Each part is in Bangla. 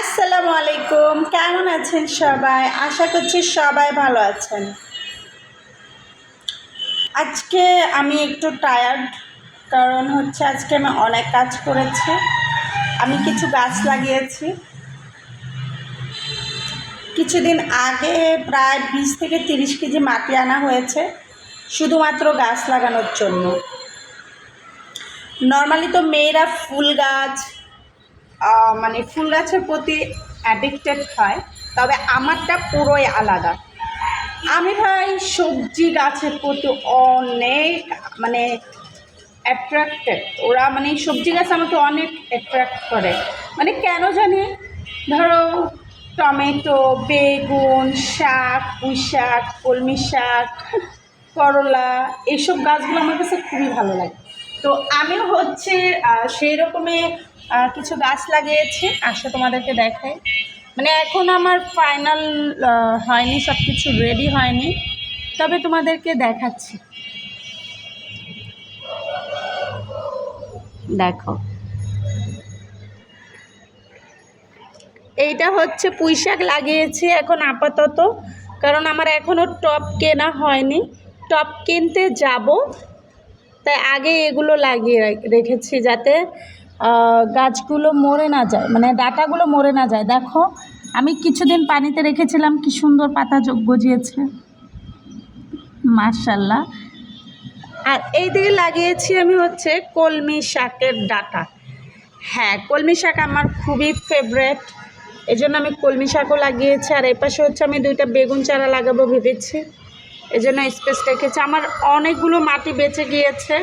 আসসালামু আলাইকুম। কেমন আছেন সবাই? আশা করছি সবাই ভালো আছেন। আজকে আমি একটু টায়ার্ড কারণ হচ্ছে আজকে আমি অনেক কাজ করেছি। আমি কিছু গাছ লাগিয়েছি। কিছুদিন আগে প্রায় বিশ থেকে তিরিশ কেজি মাটি আনা হয়েছে, শুধুমাত্র গাছ লাগানোর জন্য। নর্মালি তো মেয়েরা ফুল গাছ মানে ফুল গাছের প্রতি অ্যাডিক্টেড হয় তবে আমারটা পুরোই আলাদা। আমি ভাই সবজি গাছের প্রতি অনেক মানে অ্যাট্রাক্টেড ওরা মানে সবজি গাছ আমাকে অনেক অ্যাট্রাক্ট করে। মানে কেন জানি ধরো টমেটো বেগুন শাক পুঁই শাক কলমি শাক করলা এইসব গাছগুলো আমার কাছে খুবই ভালো লাগে। তো আমিও হচ্ছে সেই রকমই আহ, কিছু গাছ লাগিয়েছি, আসো তোমাদেরকে দেখাই। মানে এখন আমার ফাইনাল হয়নি সব কিছু রেডি হয়নি। তবে তোমাদেরকে দেখাচ্ছি। দেখো। এইটা হচ্ছে পুঁই শাক লাগিয়েছি এখন আপাতত, কারণ আমার এখনও টপ কেনা হয়নি। টপ কিনতে যাব, তাই আগে এগুলো লাগিয়ে রেখেছি যাতে গাছগুলো মরে না যায় মানে ডাটাগুলো মরে না যায়। দেখো, আমি কিছুদিন পানিতে রেখেছিলাম, কি সুন্দর পাতা গজিয়েছে। মার্শাল্লাহ আর এই দিকে লাগিয়েছি আমি হচ্ছে কলমি শাকের ডাটা। হ্যাঁ কলমি শাক আমার খুবই ফেভারেট এই জন্য আমি কলমি শাকও লাগিয়েছি, আর এই পাশে হচ্ছে আমি দুইটা বেগুন চারা লাগাবো ভেবেছি। এই জন্য স্পেস রেখেছি। আমার অনেকগুলো মাটি বেঁচে গিয়েছে।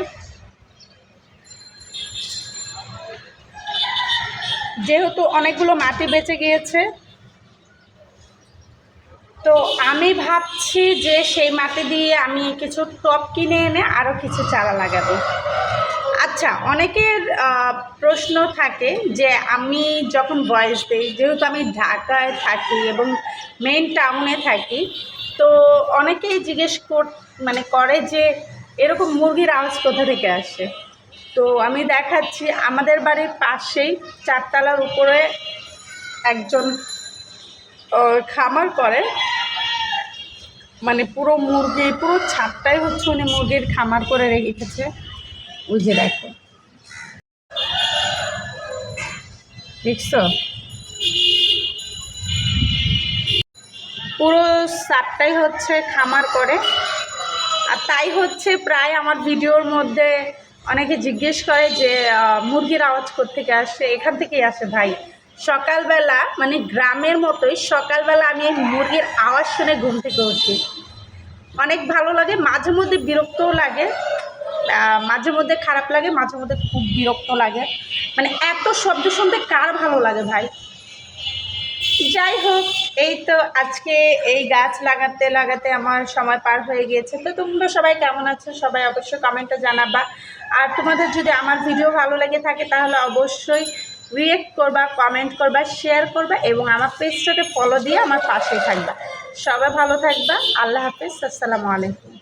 যেহেতু অনেকগুলো মাটি বেঁচে গিয়েছে, তো আমি ভাবছি যে সেই মাটি দিয়ে আমি কিছু টপ কিনে এনে আরও কিছু চারা লাগাবো। আচ্ছা অনেকের প্রশ্ন থাকে যে আমি যখন বয়স দিই যেহেতু আমি ঢাকায় থাকি এবং মেন টাউনে থাকি, তো অনেকেই জিজ্ঞেস কর মানে করে যে এরকম মুরগির আওয়াজ কোথা থেকে আসে? তো আমি দেখাচ্ছি, আমাদের বাড়ির পাশেই চারতলার উপরে একজন খামার করে। মানে পুরো মুরগি, পুরো ছাদটাই হচ্ছে উনি মুরগির খামার করে রেখেছে ওই যে দেখো। পুরো সাতটাই হচ্ছে খামার করে। আর তাই হচ্ছে প্রায় আমার ভিডিওর মধ্যে অনেকে জিজ্ঞেস করে যে মুরগির আওয়াজ থেকে আসে এখান থেকেই আসে ভাই। সকালবেলা মানে গ্রামের মতোই সকালবেলা আমি এই মুরগির আওয়াজ শুনে ঘুম থেকে উঠি। অনেক ভালো লাগে, মাঝে মধ্যে বিরক্তও লাগে মাঝে মধ্যে খারাপ লাগে, মাঝে মধ্যে খুব বিরক্ত লাগে। মানে এত শব্দ শুনতে কার ভালো লাগে ভাই? যাই হোক এই তো আজকে এই গাছ লাগাতে লাগাতে আমার সময় পার হয়ে গিয়েছে। তো তোমরা সবাই কেমন আছো? সবাই অবশ্যই কমেন্টে জানাবা। আর তোমাদের যদি আমার ভিডিও ভালো লেগে থাকে, তাহলে অবশ্যই রিয়েক্ট করবা কমেন্ট করবা শেয়ার করবা এবং আমার পেজটাতে ফলো দিয়ে আমার পাশে থাকবা। সবাই ভালো থাকবা। আল্লাহ হাফিজ। আসসালামু আলাইকুম।